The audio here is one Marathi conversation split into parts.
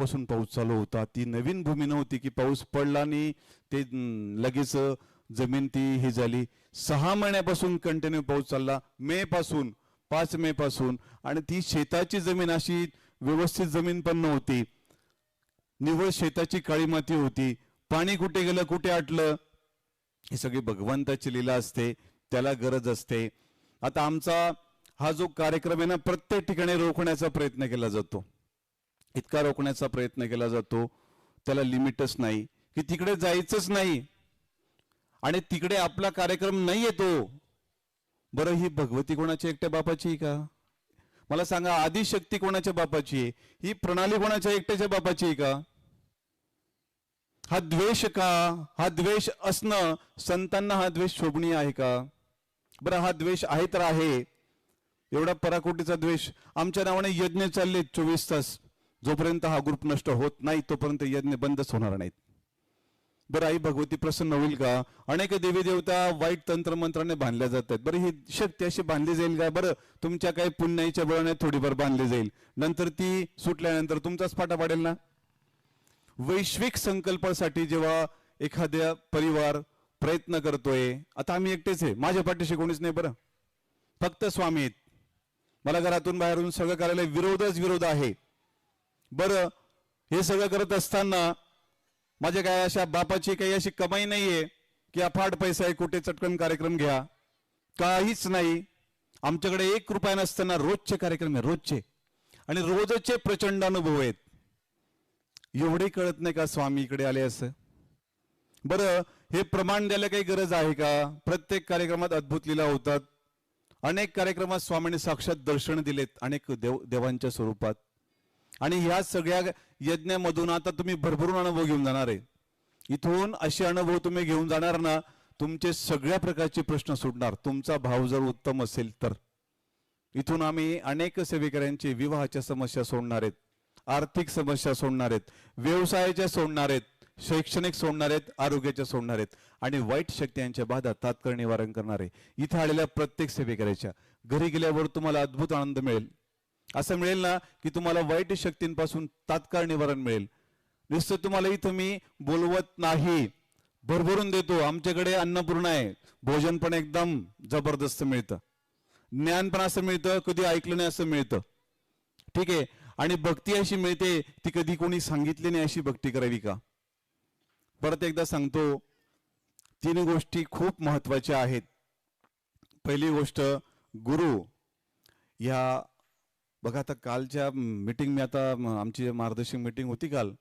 पासून पाऊस चालू होता. ती नवीन भूमी नव्हती की पाऊस पडला आणि ते लगेच जमीन ती ही झाली. सहा महिन्यापासून कंटिन्यू पाऊस चालला. मे पासून पाच मे पासून. आणि ती शेताची जमीन अशी व्यवस्थित जमीन पण नव्हती. निव्वळ शेताची काळी माती होती. पाणी कुठे गेलं कुठे आटलं ही सगळी भगवंताची लीला असते. त्याला गरज असते. आता आमचा हा जो कार्यक्रम आहे ना प्रत्येक ठिकाणी रोखण्याचा प्रयत्न केला जातो. इतका रोखण्याचा प्रयत्न केला जातो. त्याला लिमिटच नाही. की तिकडे जायचंच नाही. आणि तिकडे आपला कार्यक्रम नाही येतो. बरं ही भगवती कोणाच्या एकट्या बापाची आहे का? मला सांगा आदिशक्ती कोणाच्या बापाची आहे? ही प्रणाली कोणाच्या एकट्याच्या बापाची आहे का? हा द्वेष का? हा द्वेष असणं संतांना हा द्वेष शोभनीय आहे का? बरं हा द्वेष आहे तर आहे. एवढा पराकोटीचा द्वेष. आमच्या नावाने यज्ञ चालले चोवीस तास. जोपर्यंत हा ग्रुप नष्ट होत नाही तोपर्यंत यज्ञ बंदच होणार नाहीत. बरं आई भगवती प्रसन्न होईल का? अनेक देवी देवता वाईट तंत्रमंत्राने बांधल्या जातात. बरं ही शक्ती अशी बांधली जाईल का? बरं तुमच्या काही पुण्याच्या बळाने थोडीफार बांधली जाईल. नंतर ती सुटल्यानंतर तुमचाच फाटा पाडेल ना? वैश्विक संकल्पासाठी जेव्हा एखाद्या परिवार प्रयत्न करतोय आता आम्ही एकटेच आहे. माझ्या पाठीशी कोणीच नाही बरं. फक्त स्वामी मला घरातून बाहेरून सगळं करायला विरोधच विरोध आहे. बरं हे सगळं करत असताना माझ्या काय अशा बापाची काही अशी कमाई नाहीये की अफाट पैसा आहे कुठे चटकन कार्यक्रम घ्या. काहीच नाही. आमच्याकडे एक रुपया नसताना रोजचे कार्यक्रम आहे रोजचे. आणि रोजचे प्रचंड अनुभव आहेत. एवढे कळत नाही का स्वामी इकडे आले असं? बरं हे प्रमाण द्यायला काही गरज आहे का? प्रत्येक कार्यक्रमात अद्भुत लिला होतात. अनेक कार्यक्रमात स्वामींनी साक्षात दर्शन दिलेत अनेक देव देवांच्या स्वरूपात. आणि ह्या सगळ्या यज्ञामधून आता तुम्ही भरभरून अनुभव घेऊन जाणार आहे. इथून असे अनुभव तुम्ही घेऊन जाणार ना तुमचे सगळ्या प्रकारचे प्रश्न सुटणार. तुमचा भाव जर उत्तम असेल तर. इथून आम्ही अनेक सेवेकऱ्यांची विवाहाच्या समस्या सोडणार आहेत. आर्थिक समस्या सोडणार आहेत. व्यवसायाच्या सोडणार आहेत. शैक्षणिक सोडणार आहेत. आरोग्याच्या सोडणार आहेत. आणि वाईट शक्ती यांच्या बाधा तात्काळ निवारण करणार आहे. इथं आलेल्या प्रत्येक सेवेकऱ्याच्या. घरी गेल्यावर तुम्हाला अद्भुत आनंद मिळेल. असं मिळेल ना की तुम्हाला वाईट शक्तींपासून तात्काळ निवारण मिळेल. नुसतं तुम्हाला इथं मी बोलवत नाही. भरभरून देतो. आमच्याकडे अन्नपूर्ण आहे. भोजन पण एकदम जबरदस्त मिळतं. ज्ञान पण असं मिळतं कधी ऐकलं नाही असं मिळतं. ठीक आहे? आणि भक्ती अशी मिळते ती कधी कोणी सांगितली नाही अशी भक्ती करावी का? परत एकदा सांगतो तीन गोष्टी खूप महत्त्वाच्या आहेत. पहिली गोष्ट गुरु या बघा आता कालच्या मीटिंग मी आता आमची मार्गदर्शक मीटिंग होती काल.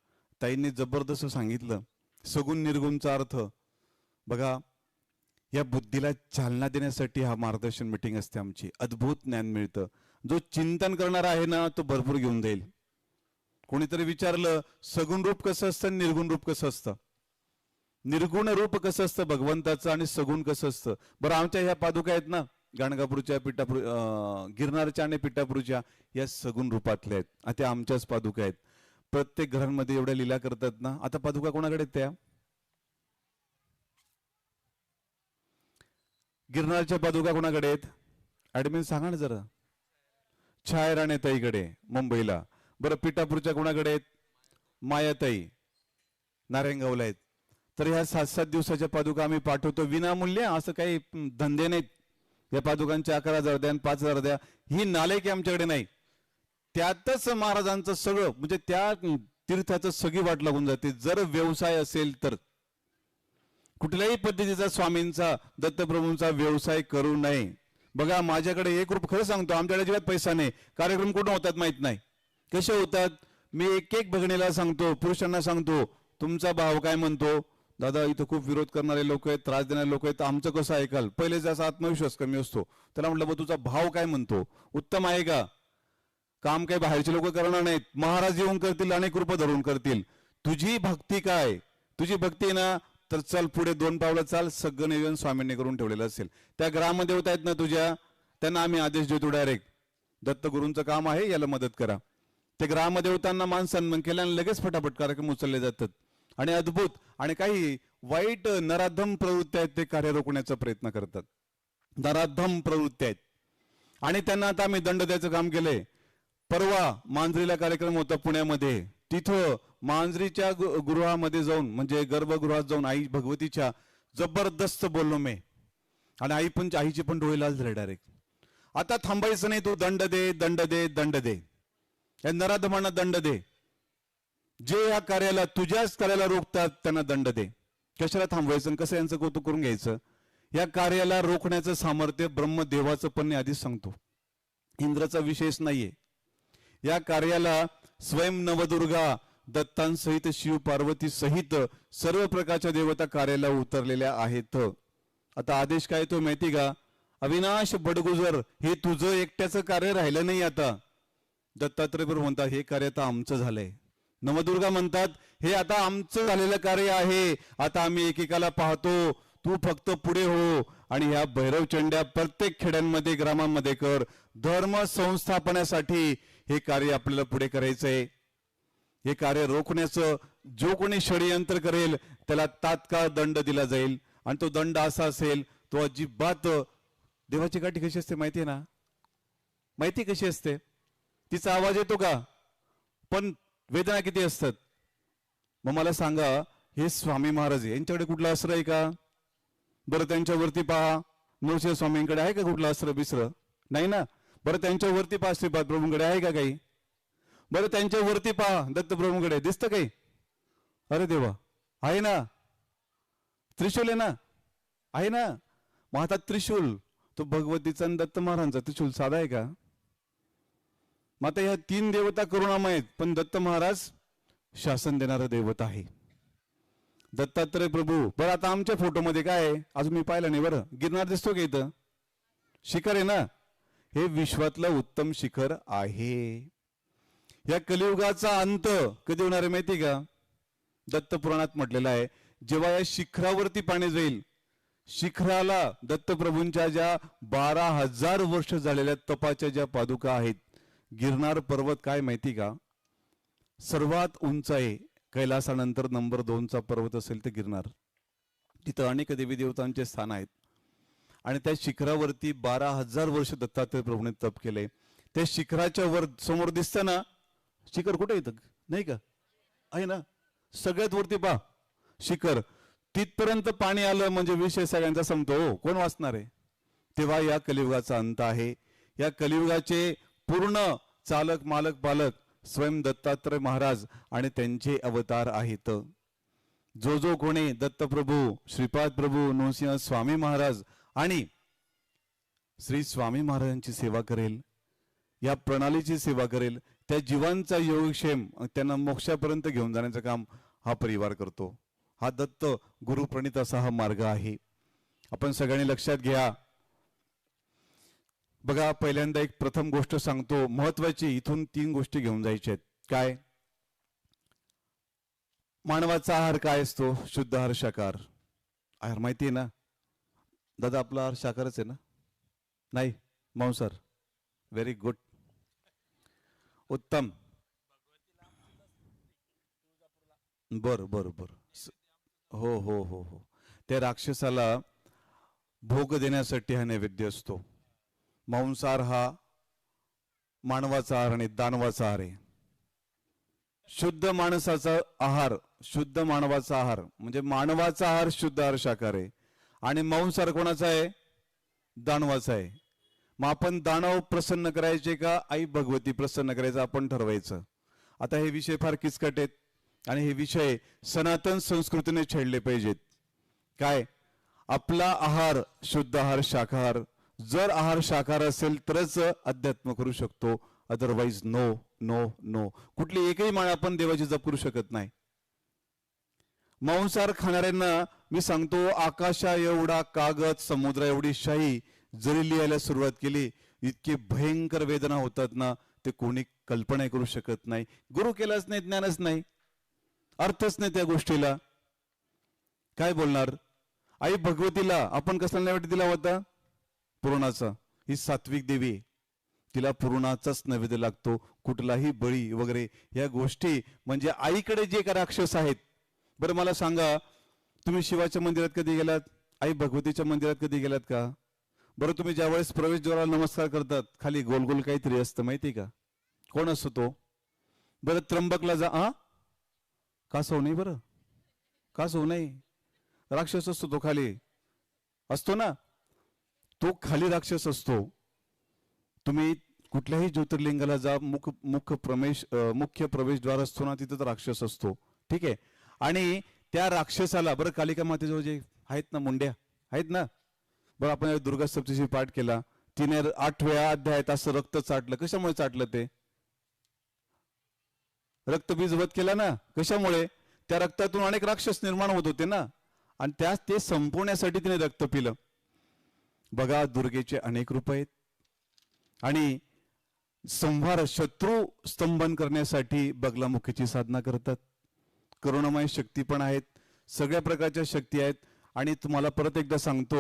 ताईंनी जबरदस्त सांगितलं. सगुण निर्गुणचा अर्थ. बघा या बुद्धीला चालना देण्यासाठी हा मार्गदर्शन मीटिंग असते आमची. अद्भुत ज्ञान मिळतं. जो चिंतन करणार आहे ना तो भरपूर घेऊन जाईल. कोणीतरी विचारलं सगुण रूप कसं असतं आणि निर्गुण रूप कसं असतं? निर्गुण रूप कसं असतं भगवंताचं आणि सगुण कसं असतं? बरं आमच्या ह्या पादुका आहेत ना गाणगापूरच्या पिठापूर गिरणारच्या आणि पिठापूरच्या या सगुण रूपातल्या आहेत. आणि त्या आमच्याच पादुका आहेत. प्रत्येक घरांमध्ये एवढ्या लीला करतात ना. आता पादुका कोणाकडे आहेत त्या? गिरणारच्या पादुका कोणाकडे आहेत? ऍडमिन सांगा ना जरा. छाया राणे ताईकडे मुंबईला. बरं पिठापूरच्या कोणाकडे आहेत? मायाताई. नारायणगावला आहेत. तर ह्या सात सात दिवसाच्या पादुका आम्ही पाठवतो. विनामूल्य असं काही धंदे नाहीत. या पादुकांचे अकरा हजार द्या आणि पाच हजार द्या. ही नालायकी आमच्याकडे नाही. त्यातच महाराजांचं सगळं म्हणजे त्या तीर्थाचं सगळी वाट लागून जाते. जर व्यवसाय असेल तर. कुठल्याही पद्धतीचा स्वामींचा दत्तप्रभूंचा व्यवसाय करू नये. बघा माझ्याकडे एक रूप खरं सांगतो आमच्याकडे अजिबात पैसा नाही. कार्यक्रम कुठून होतात माहीत नाही. कसे होतात? मी एक एक बघणीला सांगतो पुरुषांना सांगतो तुमचा भाव काय म्हणतो? दादा इथं खूप विरोध करणारे लोक आहेत त्रास देणारे लोक आहेत. आमचं कसं ऐकाल पहिले ज्याचा आत्मविश्वास कमी असतो. त्याला म्हटलं तुझा भाव काय म्हणतो? उत्तम आहे का? काम काही बाहेरचे लोक करणार नाहीत. महाराज येऊन करतील अनेक रूप धरून करतील. तुझी भक्ती काय? तुझी भक्ती आहे ना? तर चल पुढे दोन पावलं चाल. सगळं नियोजन स्वामींनी करून ठेवलेलं असेल. त्या ग्रामदेवता आहेत ना तुझ्या? त्यांना आम्ही आदेश देतो डायरेक्ट दत्तगुरूंचं काम आहे याला मदत करा. ते ग्रामदेवतांना मान सन्मान केल्याने लगेच फटाफट कार्यक्रम उचलले जातात. आणि अद्भुत आणि काही वाईट नराधम प्रवृत्ती आहेत ते कार्य रोखण्याचा प्रयत्न करतात. नराधम प्रवृत्ती आहेत. आणि त्यांना आता आम्ही दंड द्यायचं काम केलंय. परवा मांजरीला कार्यक्रम होता पुण्यामध्ये. तिथं मांजरीच्या गृहामध्ये जाऊन म्हणजे गर्भगृहात जाऊन आई भगवतीच्या जबरदस्त बोललो मी. आणि आई पण आईची पण डोळे लाल झाले डायरेक्ट आता थांबायचं नाही तू दंड दे दंड दे दंड दे. या नराधमांना दंड दे. जे या कार्याला तुझ्याच कार्याला रोखतात त्यांना दंड दे. कशाला थांबवायचं कसं यांचं कौतुक करून घ्यायचं? या कार्याला रोखण्याचं सामर्थ्य ब्रह्मदेवाचं पण मी आधीच सांगतो. इंद्राचा विशेष नाहीये. या कार्याला स्वयं नवदुर्गा दत्तांसहित शिव पार्वती सहित सर्व प्रकारच्या देवता कार्याला उतरलेल्या आहेत. आता आदेश काय तो माहिती का? अविनाश बडगुजर हे तुझं एकट्याचं कार्य राहिलं नाही आता. दत्तात्रय प्रभू म्हणतात हे कार्य आता आमचं झालंय. नवदुर्गा म्हणतात हे आता आमचं झालेलं कार्य आहे. आता आम्ही एकेकाला पाहतो. तू फक्त पुढे हो आणि ह्या भैरवचंड्या प्रत्येक खेड्यांमध्ये ग्रामांमध्ये कर. धर्म संस्थापनासाठी हे कार्य आपल्याला पुढे करायचंय. हे कार्य रोखण्याचं जो कोणी षडयंत्र करेल त्याला तात्काळ दंड दिला जाईल. आणि तो दंड असा असेल तो अजिबात देवाची गाठी कशी असते माहिती आहे ना? माहिती कशी असते? तिचा आवाज येतो का? पण वेदना किती असतात? मग मला सांगा हे स्वामी महाराज यांच्याकडे कुठलं अस्त्र आहे का? बरं त्यांच्यावरती पहा. नरसिंह स्वामींकडे आहे का कुठलं अस्त्र बिस्त्र नाही ना? बरं त्यांच्यावरती पहा श्रीपाद प्रभूंकडे आहे का काही? बरं त्यांच्यावरती पहा दत्तप्रभूंकडे दिसतं काही? अरे देवा आहे ना? त्रिशूल आहे ना? आहे ना? मग आता त्रिशूल तो भगवतीचा आणि दत्त महाराजांचा त्रिशूल साधा आहे का? मग आता ह्या तीन देवता करुणामय आहेत पण दत्त महाराज शासन देणारा दैवत आहे. दत्तात्रय प्रभू बरं आता आमच्या फोटोमध्ये काय आहे? अजून मी पाहिलं नाही बरं. गिरनार दिसतो का इथं? शिखर आहे ना? हे विश्वातलं उत्तम शिखर आहे. या कलियुगाचा अंत कधी होणार आहे माहिती का? दत्तपुराणात म्हटलेला म्हटलेलं आहे जेव्हा या शिखरावरती पाणी जाईल शिखराला दत्तप्रभूंच्या ज्या बारा हजार वर्ष झालेल्या तपाच्या ज्या पादुका आहेत गिरनार पर्वत काय माहिती का? सर्वात उंच आहे. कैलासानंतर नंबर दोनचा पर्वत असेल तर गिरनार. तिथं अनेक देवी देवतांचे स्थान आहेत. आणि त्या शिखरावरती बारा हजार वर्ष दत्तात्रय प्रभूने तप केले त्या शिखराच्या वर समोर दिसतं ना शिखर कुठे येतं नाही का? आहे ना? सगळ्यात वरती पा शिखर. तिथपर्यंत पाणी आलं म्हणजे विषय सगळ्यांचा संपतो. हो कोण वाचणार आहे? तेव्हा या कलियुगाचा अंत आहे. या कलियुगाचे पूर्ण चालक मालक पालक स्वयं दत्तात्रय महाराज आणि त्यांचे अवतार आहेत. जो जो कोणी दत्तप्रभू श्रीपाद प्रभू नृसिंह स्वामी महाराज आणि श्री स्वामी महाराजांची सेवा करेल या प्रणालीची सेवा करेल त्या जीवांचा योगक्षेम त्यांना मोक्षापर्यंत घेऊन जाण्याचं काम हा परिवार करतो. हा दत्त गुरुप्रणित असा हा मार्ग आहे. आपण सगळ्यांनी लक्षात घ्या बघा पहिल्यांदा एक प्रथम गोष्ट सांगतो. महत्वाची इथून तीन गोष्टी घेऊन जायच्या आहेत. काय? मानवाचा आहार काय असतो? शुद्ध आहार शाकार आहार माहिती आहे ना? दादा आपला आहार शाकारच आहे ना? नाही? मांसार व्हेरी गुड उत्तम. बर बर बर. हो हो हो हो. त्या राक्षसाला भोग देण्यासाठी हा नैवेद्य असतो. मांसाहार हा मानवाचा आहार आणि दानवाचा आहार आहे. शुद्ध माणसाचा आहार शुद्ध मानवाचा आहार म्हणजे मानवाचा आहार शुद्ध आहार शाकार आहे. आणि मांसाहार कोणाचा आहे? दानवाचा आहे. मग आपण दानव प्रसन्न करायचे का? आई भगवती प्रसन्न करायचं आपण ठरवायचं. आता हे विषय फार किचकट आहेत. आणि हे विषय सनातन संस्कृतीने छेडले पाहिजेत. काय? आपला आहार शुद्ध आहार शाकाहार जर आहार शाकाहार असेल तरच अध्यात्म करू शकतो. अदरवाईज नो नो नो कुठली एकही माळ आपण देवाची जप करू शकत नाही. मांसाहार खाणाऱ्यांना मी सांगतो आकाशा एवढा कागद समुद्र एवढी शाही जरी लिहायला सुरुवात केली इतकी भयंकर वेदना होतात ना ते कोणी कल्पना करू शकत नाही. गुरु केलाच नाही ज्ञानच नाही. अर्थच नाही त्या गोष्टीला. काय बोलणार? आई भगवतीला आपण कसला नैवेद्य दिला होता? पुरणाचा. ही सात्विक देवी आहे. तिला पुरणाचाच नैवेद्य लागतो. कुठलाही बळी वगैरे या गोष्टी म्हणजे आईकडे जे का राक्षस आहेत. बरं मला सांगा तुम्ही शिवाच्या मंदिरात कधी गेलात? आई भगवतीच्या मंदिरात कधी गेलात का? बरं तुम्ही ज्यावेळेस प्रवेशद्वाराला नमस्कार करतात खाली गोल गोल काहीतरी असतं माहिती का? कोण असतो तो? बरं त्र्यंबकला जा आ? का सो नाही बरं? का सो नाही? राक्षस असतो तो खाली. असतो ना? तो खाली राक्षस असतो. तुम्ही कुठल्याही ज्योतिर्लिंगाला जा मुख मुख्य प्रवेश मुख्य प्रवेशद्वार असतो ना तिथं राक्षस असतो. ठीक आहे? आणि त्या राक्षसाला बरं कालिका मातेजवळ जे आहेत ना मुंड्या? आहेत ना? बरं आपण दुर्गा सप्तशी पाठ केला. तिने आठव्या अध्यायात असं रक्त चाटलं. कशामुळे चाटलं ते? रक्तबीज वध केला ना? कशामुळे? त्या रक्तातून अनेक राक्षस निर्माण होत होते ना? आणि त्या ते संपवण्यासाठी तिने रक्त पिलं. बघा दुर्गेचे अनेक रूप आहेत. आणि संहार शत्रू स्तंभन करण्यासाठी बगलामुखीची साधना करतात. करुणामय शक्ती पण आहेत. सगळ्या प्रकारच्या शक्ती आहेत. आणि तुम्हाला परत एकदा सांगतो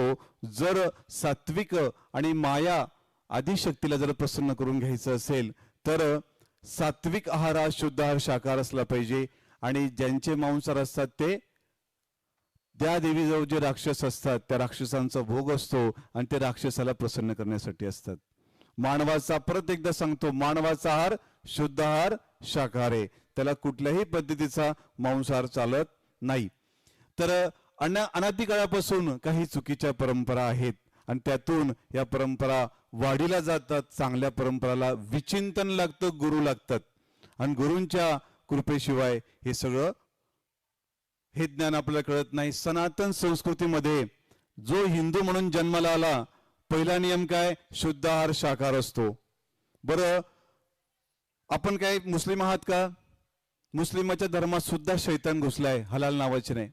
जर सात्विक आणि माया आदी शक्तीला जर प्रसन्न करून घ्यायचं असेल तर सात्विक आहार हा शुद्ध आहार शाकाहार असला पाहिजे. आणि ज्यांचे मांसाहार असतात ते त्या देवीजवळ जे राक्षस असतात त्या राक्षसांचा भोग असतो आणि ते राक्षसाला प्रसन्न करण्यासाठी असतात. मानवाचा परत एकदा सांगतो मानवाचा आहार शुद्ध आहार शाकाहार. आहे त्याला कुठल्याही पद्धतीचा मांसाहार चालत नाही. तर अना अनादी काळापासून काही चुकीच्या परंपरा आहेत आणि त्यातून या परंपरा वाढीला जातात चांगल्या परंपराला विचिंतन लागतं गुरु लागतात. आणि गुरूंच्या कृपेशिवाय हे सगळं हे ज्ञान आपल्याला कळत नाही. सनातन संस्कृतीमध्ये जो हिंदू म्हणून जन्माला आला पहिला नियम काय? शुद्ध आहार शाकाहार असतो. बरं आपण काय मुस्लिम आहात का? मुस्लिमाच्या धर्मात सुद्धा शैतान घुसलाय हलाल नावाचे नाही.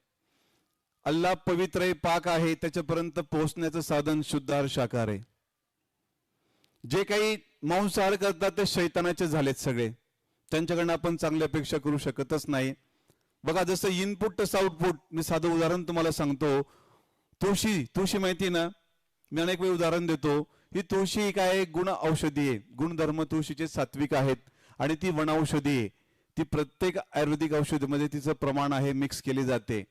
अल्लाह पवित्र आहे पाक आहे त्याच्यापर्यंत पोहोचण्याचं साधन शुद्ध आहार शाकाहार आहे. जे काही मांसाहार करतात ते शैतानाचे झालेत सगळे. त्यांच्याकडनं आपण चांगली अपेक्षा करू शकतच नाही. बघा जसं इनपुट तसं आउटपुट मी साधं उदाहरण तुम्हाला सांगतो. तुळशी तुळशी माहिती ना? मी अनेक वेळ उदाहरण देतो. ही तुळशी काय गुण औषधी आहे. गुणधर्म तुळशीचे सात्विक आहेत आणि ती वनौषधी आहे. ती प्रत्येक आयुर्वेदिक औषधीमध्ये तिचं प्रमाण आहे मिक्स केली जाते.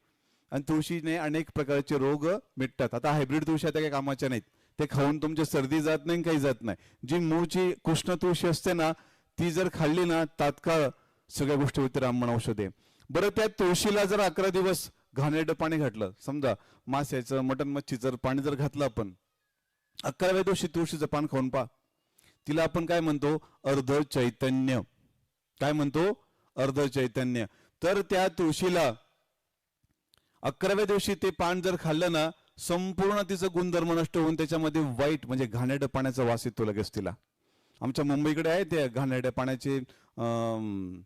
आणि तुळशीने अनेक प्रकारचे रोग मिटतात. आता हायब्रिड तुळशी आता काही कामाच्या नाहीत. ते खाऊन तुमची सर्दी जात नाही आणि काही जात नाही. जी मूळची कृष्ण तुळशी असते ना ती जर खाल्ली ना तात्काळ सगळ्या गोष्टी होती रामबण औषधे. बरं त्या तुळशीला जर अकरा दिवस घाणेरडं पाणी घातलं समजा मास्याचं मटन मच्छीचं जर पाणी जर घातलं आपण अकराव्या दिवशी तुळशीचं पान खाऊन पा तिला आपण काय म्हणतो? अर्ध चैतन्य. काय म्हणतो? अर्ध चैतन्य. तर त्या तुळशीला अकराव्या दिवशी ते पान जर खाल्लं ना संपूर्ण तिचं गुणधर्म नष्ट होऊन त्याच्यामध्ये वाईट म्हणजे घाणेरड्या पाण्याचा वास येतो लगेच तिला. आमच्या मुंबईकडे आहे ते घाणेरड्या पाण्याचे अं,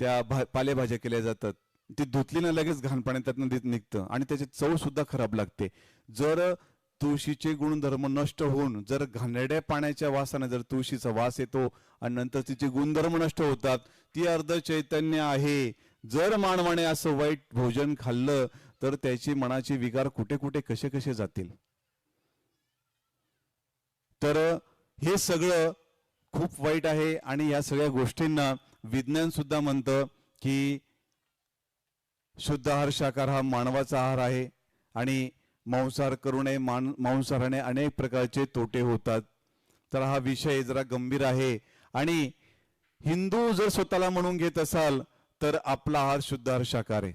त्या भा पालेभाज्या केल्या जातात. ती धुतली ना लगेच घाण त्यातनं देत निघतं. आणि त्याची चव सुद्धा खराब लागते. जर तुळशीचे गुणधर्म नष्ट होऊन जर घाणेरड्या पाण्याच्या वासाने जर तुळशीचा वास येतो आणि नंतर तिचे गुणधर्म नष्ट होतात ती अर्ध चैतन्य आहे. जर मानवाने असं वाईट भोजन खाल्लं तर त्याची मनाचे विकार कुठे कुठे कसे कसे जातील? तर हे सगळं खूप वाईट आहे आणि या सगळ्या गोष्टींना विज्ञान सुद्धा म्हणतं की शुद्ध आहार शाकार हा मानवाचा आहार आहे आणि मांसाहार करू नये मान मांसाहाराने अनेक प्रकारचे तोटे होतात. तर हा विषय जरा गंभीर आहे. आणि हिंदू जर स्वतःला म्हणून घेत असाल तर आपला आहार शुद्ध आहार शाकार आहे.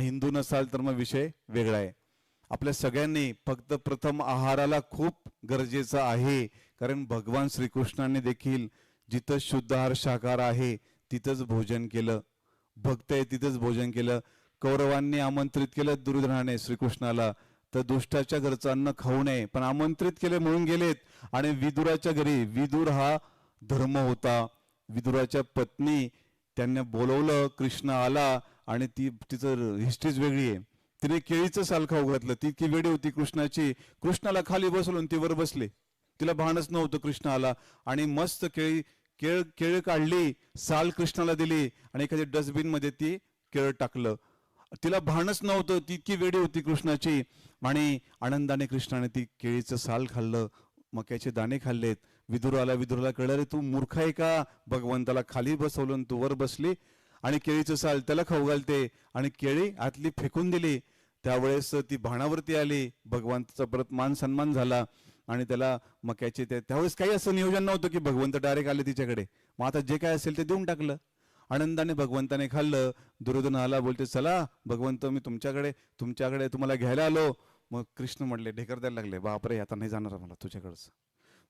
हिंदू नसाल तर मग विषय वेगळा आहे. आपल्या सगळ्यांनी फक्त प्रथम आहाराला खूप गरजेचं आहे. कारण भगवान श्रीकृष्णाने देखील जिथं शुद्ध आहार शाकाहार आहे तिथंच भोजन केलं. भक्त आहे तिथंच भोजन केलं. कौरवांनी आमंत्रित केलं दुर्धनाने श्रीकृष्णाला. तर दुष्टाच्या घरचं अन्न खाऊ नये पण आमंत्रित केले म्हणून गेलेत. आणि विदुराच्या घरी विदुर हा धर्म होता. विदुराच्या पत्नी त्यांना बोलवलं कृष्ण आला आणि ती तिचं हिस्ट्रीच वेगळी आहे. तिने केळीचं साल खाऊ घातलं ती की वेडी होती कृष्णाची. कृष्णाला खाली बसवून ती वर बसले. तिला भानच नव्हतं कृष्ण आला आणि मस्त केळी केळ केळ काढली साल कृष्णाला दिली आणि एखाद्या डस्टबिनमध्ये ती केळ टाकलं. तिला भानच नव्हतं ती इतकी वेडी होती कृष्णाची. आणि आनंदाने कृष्णाने ती केळीचं साल खाल्लं मक्याचे दाणे खाल्लेत. विदुराला विदुराला कळलं रे तू मूर्ख आहे का? भगवंताला खाली बसवलं आणि तू वर बसली आणि केळीचं साल त्याला खाऊ घालते. आणि केळी आतली फेकून दिली. त्यावेळेस ती भाणावरती आली. भगवंताचा परत मान सन्मान झाला. आणि त्याला मक्याचे ते त्यावेळेस काही असं नियोजन नव्हतं की भगवंत डायरेक्ट आले तिच्याकडे. मग आता जे काय असेल ते देऊन टाकलं. आनंदाने भगवंताने खाल्लं. दुर्योधन आला बोलते चला भगवंत मी तुमच्याकडे तुमच्याकडे तुम्हाला घ्यायला आलो. मग कृष्ण म्हणले ढेकर द्यायला लागले. बापरे आता नाही जाणार मला तुझ्याकडचं.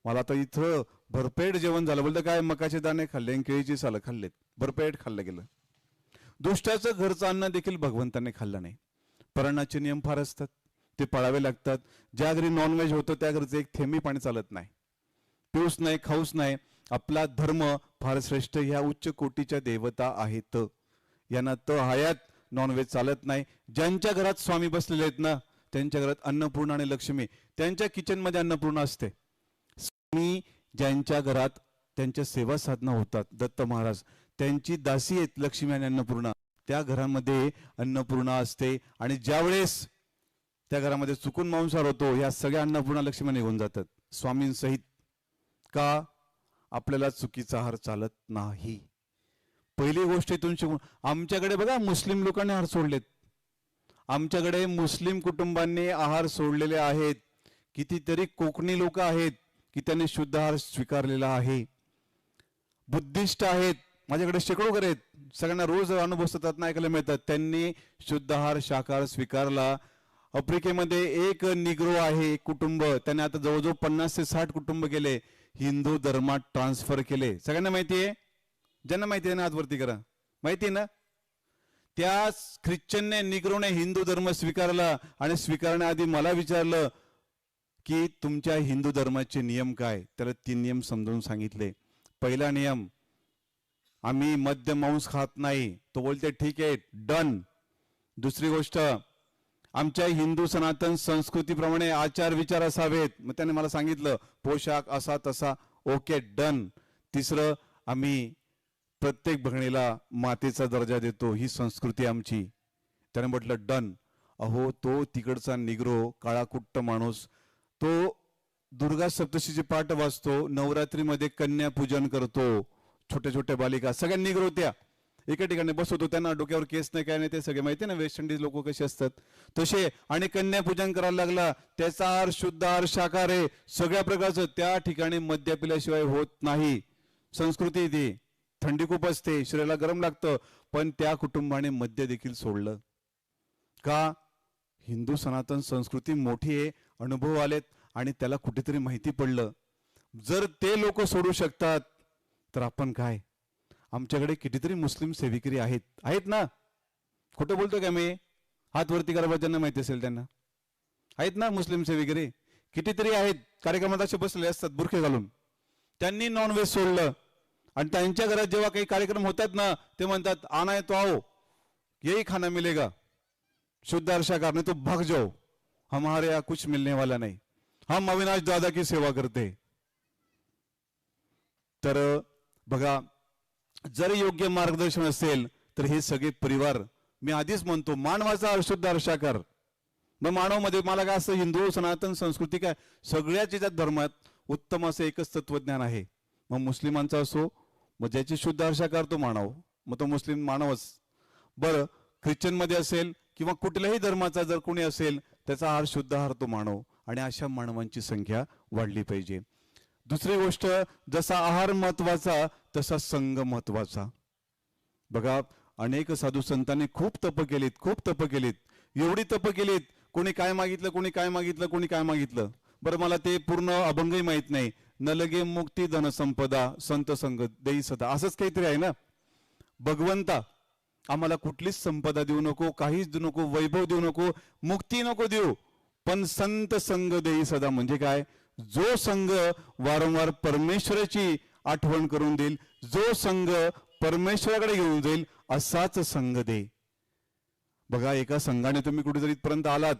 मला आता इथं भरपेट जेवण झालं. बोलतं काय मकाचे दाणे खाल्ले आणि केळीची सालं खाल्लेत. भरपेट खाल्लं गेलं. दुष्टाचं घरचं अन्न देखील भगवंताने खाल्लं नाही. पराणाचे नियम फार असतात. ते पळावे लागतात. ज्या घरी नॉनव्हेज होतं त्या घरचं एक थेंबी पाणी चालत नाही. पिऊस नाही खाऊस नाही. आपला धर्म फार श्रेष्ठ ह्या उच्च कोटीच्या देवता आहेत. यांना त हयात नॉनव्हेज चालत नाही. ज्यांच्या घरात स्वामी बसलेले आहेत ना त्यांच्या घरात अन्नपूर्णा आणि लक्ष्मी त्यांच्या किचनमध्ये अन्नपूर्णा असते. स्वामी ज्यांच्या घरात त्यांच्या सेवा साधना होतात दत्त महाराज त्यांची दासी आहेत लक्ष्मी आणि अन्नपूर्णा. त्या घरामध्ये अन्नपूर्णा असते आणि ज्यावेळेस त्या घरामध्ये चुकून मांसाहार होतो या सगळ्या अन्नपूर्णा लक्ष्मी निघून जातात. स्वामींसहित का आपल्याला चुकीचा आहार चालत नाही? पहिली गोष्ट इथून शिकून आमच्याकडे बघा मुस्लिम लोकांनी हार सोडलेत. आमच्याकडे मुस्लिम कुटुंबांनी आहार सोडलेले आहेत. कितीतरी कोकणी लोक आहेत की त्यांनी शुद्ध आहार स्वीकारलेला आहे. बुद्धिस्ट आहेत माझ्याकडे शेकडो घर आहेत. सगळ्यांना रोज अनुभव सतत ऐकायला मिळतात. त्यांनी शुद्ध आहार शाकाहार स्वीकारला. आफ्रिकेमध्ये एक निग्रो आहे एक कुटुंब. त्याने आता जवळजवळ पन्नास ते साठ कुटुंब केले. हिंदू धर्मात ट्रान्सफर केले. सगळ्यांना माहिती आहे? ज्यांना माहिती आहे ना आजवरती करा. माहिती आहे ना? त्या ख्रिश्चनने निग्रोने हिंदू धर्म स्वीकारला आणि स्वीकारण्याआधी मला विचारलं की तुमच्या हिंदू धर्माचे नियम काय? त्याला तीन नियम समजावून सांगितले. पहिला नियम आम्ही मद्य मांस खात नाही. तो बोलते ठीक आहे डन. दुसरी गोष्ट आमच्या हिंदू सनातन संस्कृतीप्रमाणे आचार विचार असावेत. मग त्याने मला सांगितलं पोशाख असा तसा ओके डन. तिसरं आम्ही प्रत्येक बहिणीला मातेचा दर्जा देतो ही संस्कृती आमची. त्याने म्हटलं डन. अहो तो तिकडचा निग्रो काळाकुट्ट माणूस तो दुर्गा सप्तशीचे पाठ वाचतो नवरात्रीमध्ये कन्या पूजन करतो छोट्या छोट्या बालिका सगळ्या निग्रो त्या. एका ठिकाणी बसवतो त्यांना डोक्यावर केस नाही काय नाही ते सगळे माहिती ना वेस्ट इंडिज लोक कसे असतात? तसे आणि कन्या पूजन करायला लागला त्याचा आर शुद्ध आर शाकार आहे सगळ्या प्रकारचं त्या ठिकाणी मद्य पिल्याशिवाय होत नाही. संस्कृती ती थंडी खूप असते शरीराला गरम लागतं पण त्या कुटुंबाने मद्य देखील सोडलं. का? हिंदू सनातन संस्कृती मोठी आहे अनुभव आलेत आणि त्याला कुठेतरी माहिती पडलं. जर ते लोक सोडू शकतात तर आपण काय? आमच्याकडे कितीतरी मुस्लिम सेविकरी आहेत. आहेत ना? खोटं बोलतो का मी? हातवरती करा ज्यांना माहिती असेल त्यांना. आहेत ना मुस्लिम सेविकरी? कितीतरी आहेत. कार्यक्रमात असे बसले असतात बुरखे घालून. त्यांनी नॉनव्हेज सोडलं. आणि त्यांच्या घरात जेव्हा काही कार्यक्रम होतात ना ते म्हणतात आना तो आओ यही खाना मिलेगा. शुद्ध अर्षाकार कारण तो भाग जाओ. हमारे यहाँ कुछ मिलने वाला नहीं. हम अविनाश दादा की सेवा करते. तर बघा जर योग्य मार्गदर्शन असेल तर हे सगळे परिवार मी आधीच म्हणतो मानवाचा अशुद्ध अर्षाकार मग मानवामध्ये मला काय असं हिंदू सनातन संस्कृती काय सगळ्याच याच्यात धर्मात उत्तम असं एकच तत्वज्ञान आहे. मग मुस्लिमांचा असो मग ज्याची शुद्ध अर्षाकार तो मानव मग तो मुस्लिम मानवच. बरं ख्रिश्चनमध्ये असेल किंवा कुठल्याही धर्माचा जर कोणी असेल त्याचा आहार शुद्ध आहार तो मानव आणि अशा मानवांची संख्या वाढली पाहिजे. दुसरी गोष्ट जसा आहार महत्त्वाचा तसा संघ महत्त्वाचा. बघा अनेक साधू संतांनी खूप तप केलीत खूप तप केलीत. एवढी तप केलीत कोणी काय मागितलं कोणी काय मागितलं कोणी काय मागितलं. बरं मला ते पूर्ण अभंगही माहीत नाही. न लगे मुक्ती धनसंपदा संत संग देई सदा. असंच काहीतरी आहे ना? भगवंता आम्हाला कुठलीच संपदा देऊ नको काहीच देऊ नको वैभव देऊ नको मुक्ती नको देऊ. पण संत संग देई सदा म्हणजे काय? जो संघ वारंवार परमेश्वराची आठवण करून देईल जो संघ परमेश्वराकडे घेऊन जाईल असाच संघ दे. बघा एका संघाने तुम्ही कुठेतरी पर्यंत आलात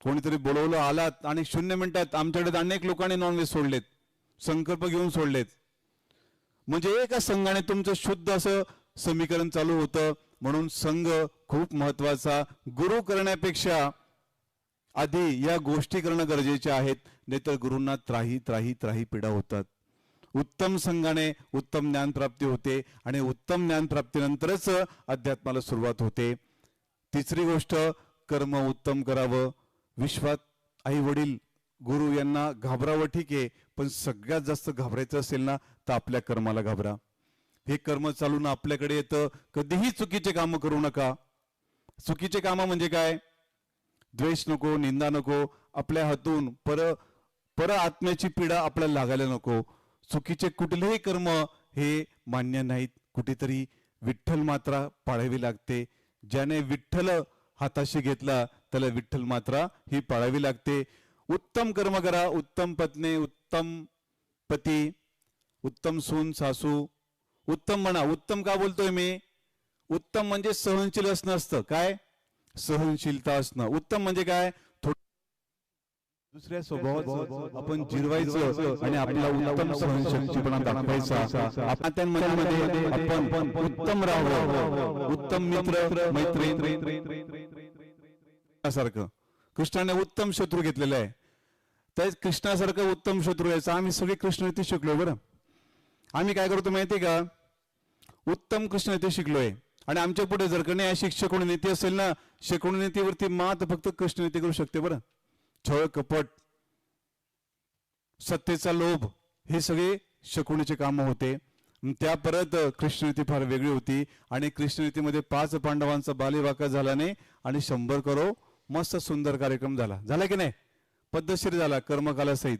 कोणीतरी बोलवलं आलात आणि शून्य मिनिटात आमच्याकडे अनेक लोकांनी नॉनव्हेज सोडलेत संकल्प घेऊन सोडलेत. म्हणजे एका संघाने तुमचं शुद्ध असं समीकरण चालू होतं म्हणून संघ खूप महत्त्वाचा. गुरु करण्यापेक्षा आधी या गोष्टी करणं गरजेचे आहेत. नाहीतर गुरूंना त्राही त्राही त्राही पीडा होतात. उत्तम संघाने उत्तम ज्ञान प्राप्ती होते आणि उत्तम ज्ञान प्राप्तीनंतरच अध्यात्माला सुरुवात होते. तिसरी गोष्ट कर्म उत्तम करावं. विश्वात आई वडील गुरु यांना घाबरावं ठीक आहे पण सगळ्यात जास्त घाबरायचं असेल ना तर आपल्या कर्माला घाबरा. हे कर्म चालून आपल्याकडे येतं. कधीही चुकीचे कामं करू नका. चुकीचे कामं म्हणजे काय? द्वेष नको निंदा नको. आपल्या हातून पर पर आत्म्याची पीडा आपल्याला लागायला नको. चुकीचे कुठलेही कर्म हे मान्य नाहीत. कुठेतरी विठ्ठल मात्रा पाळावी लागते. ज्याने विठ्ठल हाताशी घेतला त्याला विठ्ठल मात्रा ही पाळावी लागते. उत्तम कर्म करा उत्तम पत्नी उत्तम पती उत्तम सून सासू उत्तम म्हणा उत्तम का बोलतोय मी? उत्तम म्हणजे सहनशील असणं असतं. काय? सहनशीलता असणं. उत्तम म्हणजे काय? दुसऱ्या स्वभावात आपण जिरवायचं आणि आपला उत्तम सहनशक्तीपणा दाखवायचा. आपण त्यांमध्ये आपण उत्तम राहावं. उत्तम मित्र मैत्रीण. सारखं कृष्णाने उत्तम शत्रू घेतलेला आहे. त्या कृष्णासारखं उत्तम शत्रू यायचं आम्ही सगळे कृष्णनीती शिकलोय बरं. आम्ही काय करतो माहिती का? उत्तम कृष्णनीती शिकलोय. आणि आमच्या पुढे जर का नाही अशी शिकवणी नीती असेल ना शिकवणी नीतीवरती मात फक्त कृष्णनीती करू शकते बरं. छळ कपट सत्तेचा लोभ हे सगळे शकुणीचे काम होते. त्या परत कृष्णनीती फार वेगळी होती आणि कृष्णनीतीमध्ये पाच पांडवांचा बालीवाका झाल्याने आणि शंभर करो मस्त सुंदर कार्यक्रम झाला. झाला की नाही? पद्धतशीर झाला कर्मकालासहित.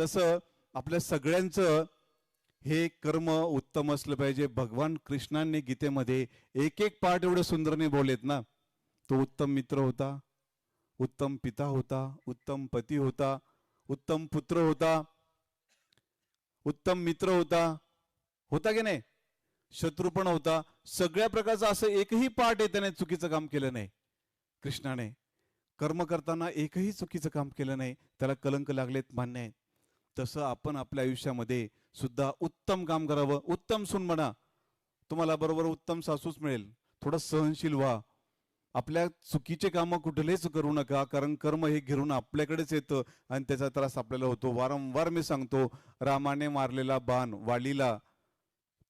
तसं आपल्या सगळ्यांचं हे कर्म उत्तम असलं पाहिजे. भगवान कृष्णांनी गीतेमध्ये एक एक पाठ एवढे सुंदरने बोलेत ना. तो उत्तम मित्र होता. उत्तम पिता होता उत्तम पती होता उत्तम पुत्र होता उत्तम मित्र होता होता की नाही? शत्रू पण होता. सगळ्या प्रकारचं असं एकही पाठ आहे त्याने चुकीचं काम केलं नाही. कृष्णाने कर्म करताना एकही चुकीचं काम केलं नाही. त्याला कलंक लागलेत मान्य आहे तसं आपण आपल्या आयुष्यामध्ये सुद्धा उत्तम काम करावं. उत्तम सून म्हणा. तुम्हाला बरोबर उत्तम सासूच मिळेल. थोडं सहनशील व्हा. आपल्या चुकीचे कामं कुठलेच करू नका कारण कर्म हे घेऊन आपल्याकडेच येतं आणि त्याचा त्रास आपल्याला होतो. वारंवार मी सांगतो रामाने मारलेला बाण वालीला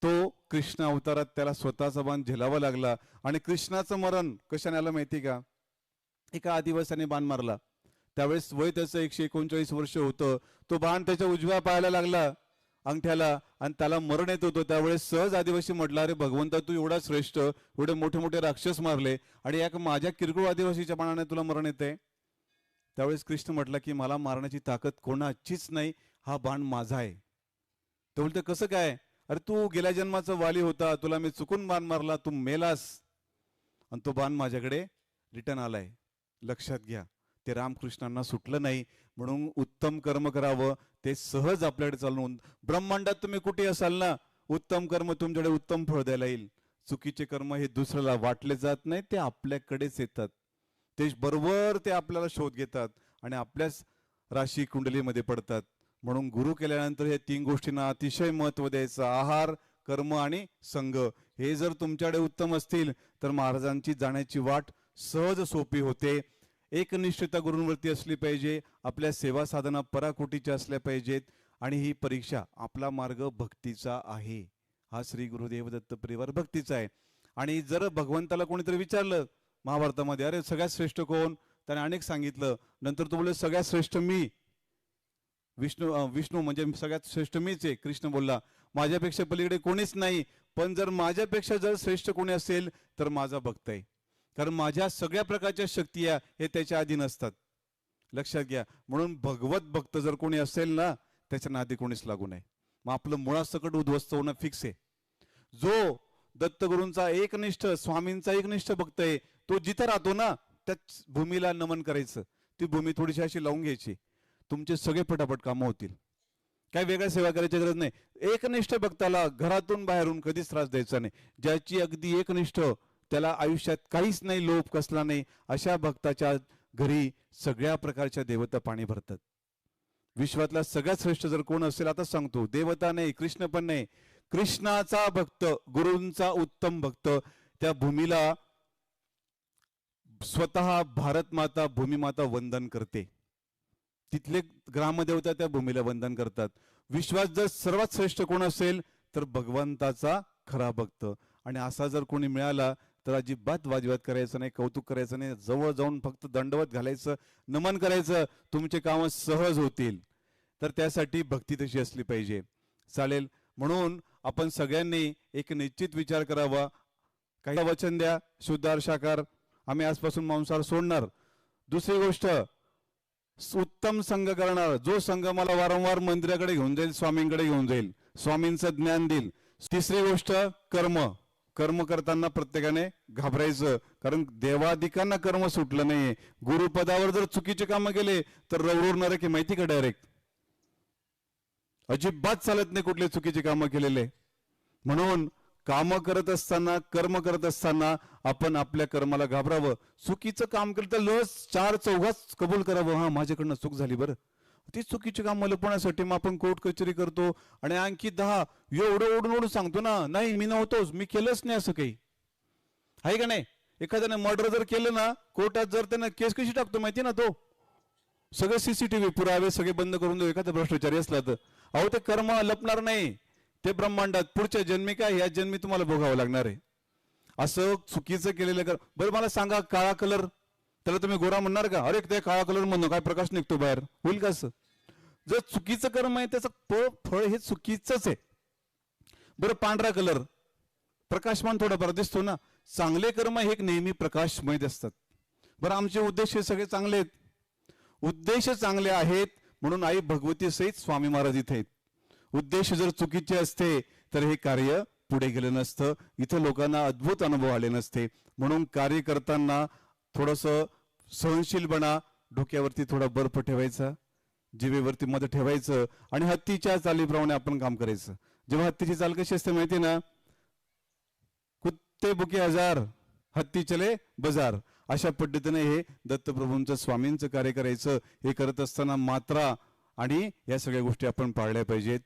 तो कृष्ण अवतारात त्याला स्वतःचा बाण झेलावा लागला आणि कृष्णाचं मरण कशाने आलं माहिती का? एका आदिवासाने बाण मारला. त्यावेळेस वय त्याचं एकशे एकोणचाळीस वर्ष होतं. तो बाण त्याच्या उजव्या पाहायला लागला. अंगठ्याला आणि त्याला मरण येत होतं. त्यावेळेस सहज आदिवासी म्हटला अरे भगवंता तू एवढा श्रेष्ठ एवढे मोठे मोठे राक्षस मारले आणि या माझ्या किरकोळ आदिवासीच्या बाणाने तुला मरण येते त्यावेळेस कृष्ण म्हटला की मला मारण्याची ताकद कोणाचीच नाही. हा बाण माझा आहे. तो बोलते कसं काय? अरे तू गेल्या जन्माचा वाली होता. तुला मी चुकून बाण मारला. तू मेलास. आणि तो बाण माझ्याकडे रिटर्न आलाय. लक्षात घ्या ते रामकृष्णांना सुटलं नाही. म्हणून उत्तम कर्म करावं ते सहज आपल्याकडे चालून ब्रह्मांडात तुम्ही कुठे असाल ना उत्तम कर्म तुमच्याकडे उत्तम फळ द्यायला येईल. चुकीचे कर्म हे दुसऱ्याला वाटले जात नाही ते आपल्याकडेच येतात. ते बरोबर ते आपल्याला शोध घेतात आणि आपल्याच राशी कुंडलीमध्ये पडतात. म्हणून गुरु केल्यानंतर हे तीन गोष्टींना अतिशय महत्त्व द्यायचं. आहार कर्म आणि संघ. हे जर तुमच्याकडे उत्तम असतील तर महाराजांची जाण्याची वाट सहज सोपी होते. एकनिष्ठता गुरूंवरती असली पाहिजे आपल्या सेवा साधना पराकोटीच्या असल्या पाहिजेत आणि ही परीक्षा आपला मार्ग भक्तीचा आहे. हा श्री गुरुदेव दत्त परिवार भक्तीचा आहे. आणि जर भगवंताला कोणीतरी विचारलं महाभारतामध्ये अरे सगळ्यात श्रेष्ठ कोण? त्याने अनेक सांगितलं. नंतर तो बोलले सगळ्यात श्रेष्ठ मी. विष्णू विष्णू म्हणजे सगळ्यात श्रेष्ठ मीच आहे कृष्ण बोलला. माझ्यापेक्षा पलीकडे कोणीच नाही पण जर माझ्यापेक्षा जर श्रेष्ठ कोणी असेल तर माझा भक्त आहे. कारण माझ्या सगळ्या प्रकारच्या शक्ती या हे त्याच्या अधीन असतात लक्षात घ्या. म्हणून भगवत भक्त जर कोणी असेल ना त्याच्या नादी कोणीच लागू नये. मग आपलं मुळासकट उद्ध्वस्त होणं फिक्स आहे. जो दत्तगुरूंचा एकनिष्ठ स्वामींचा एकनिष्ठ भक्त आहे तो जिथं राहतो ना त्याच भूमीला नमन करायचं. ती भूमी थोडीशी अशी लावून घ्यायची. तुमचे सगळे पटापट कामं होतील. काय वेगळ्या सेवा करायची गरज नाही. एकनिष्ठ भक्ताला घरातून बाहेरून कधीच त्रास द्यायचा नाही. ज्याची अगदी एकनिष्ठ त्याला आयुष्यात काहीच नाही लोभ कसला नाही अशा भक्ताच्या घरी सगळ्या प्रकारच्या देवता पाणी भरतात. विश्वातला सगळ्यात श्रेष्ठ जर कोण असेल आता सांगतो देवता नाही कृष्ण पण नाही. कृष्णाचा भक्त गुरूंचा उत्तम भक्त त्या भूमीला स्वतः भारत माता भूमिमाता वंदन करते. तिथले ग्रामदेवता त्या भूमीला वंदन करतात. विश्वास जर सर्वात श्रेष्ठ कोण असेल तर भगवंताचा खरा भक्त. आणि असा जर कोणी मिळाला तर अजिबात वाजवाद करायचं नाही कौतुक करायचं नाही. जवळ जाऊन फक्त दंडवत घालायचं नमन करायचं तुमचे काम सहज होतील. तर त्यासाठी भक्ती तशी असली पाहिजे. चालेल. म्हणून आपण सगळ्यांनी एक निश्चित विचार करावा. काही वचन द्या शुद्धार शाकार आम्ही आजपासून मांसाहार सोडणार. दुसरी गोष्ट उत्तम संघ करणार. जो संघ मला वारंवार मंदिराकडे घेऊन जाईल स्वामींकडे घेऊन जाईल स्वामींचं ज्ञान देईल. तिसरी गोष्ट कर्म. कर्म करताना प्रत्येकाने घाबरायचं. कारण देवाधिकांना कर्म सुटलं नाहीये. गुरुपदावर जर चुकीचे कामं केले तर रवरणार की माहिती का डायरेक्ट अजिबात चालत नाही कुठले चुकीचे कामं केलेले. म्हणून कामं करत असताना कर्म करत असताना आपण आपल्या कर्माला घाबरावं. चुकीचं काम केलं तर लस चार चौघाच कबूल करावं. हा माझ्याकडनं चूक झाली बरं. ती चुकीची काम लपवण्यासाठी मग आपण कोर्ट कचेरी करतो आणि आणखी दहा एवढं ओढून ओढून सांगतो ना नाही मी नव्हतोच मी केलंच नाही असं काही. आहे का नाही? एखाद्याने मर्डर जर केलं ना कोर्टात जर त्यानं केस कशी टाकतो माहिती ना तो? सगळे सीसीटीव्ही पुरावे सगळे बंद करून देऊ एखादा भ्रष्टाचारी असला तर. अहो ते कर्म लपणार नाही. ते ब्रह्मांडात पुढच्या जन्मी काय या जन्मी तुम्हाला भोगावं लागणार आहे. असं चुकीचं केलेलं कर बरं मला सांगा काळा कलर त्याला तुम्ही गोरा म्हणणार का? अरे ते काळा कलर म्हणून काय प्रकाश निघतो बाहेर? होईल का असं? जर चुकीचं कर्म आहे त्याचं तो फळ हे चुकीचंच आहे. बरं पांढरा कलर प्रकाशमान थोडाफार दिसतो ना? चांगले कर्म हे एक नेहमी प्रकाशमय असतात बरं आमचे उद्देश हे सगळे चांगले आहेत. उद्देश चांगले आहेत म्हणून आई भगवती सहित स्वामी महाराज इथे आहेत. उद्देश जर चुकीचे असते तर हे कार्य पुढे गेलं नसतं. इथं लोकांना अद्भुत अनुभव आले नसते. म्हणून कार्य करताना थोडस सहनशील बना डोक्यावरती थोडा बर्फ ठेवायचा जिवेवरती मध ठेवायचं आणि हत्तीच्या चालीप्रमाणे आपण काम करायचं. जेव्हा हत्तीची चाल कशी असते माहिती ना? कुत्ते बुके हजार हत्ती चले बाजार. अशा पद्धतीने हे दत्तप्रभूंचं स्वामींचं कार्य करायचं. हे करत असताना मात्रा आणि या सगळ्या गोष्टी आपण पाळल्या पाहिजेत.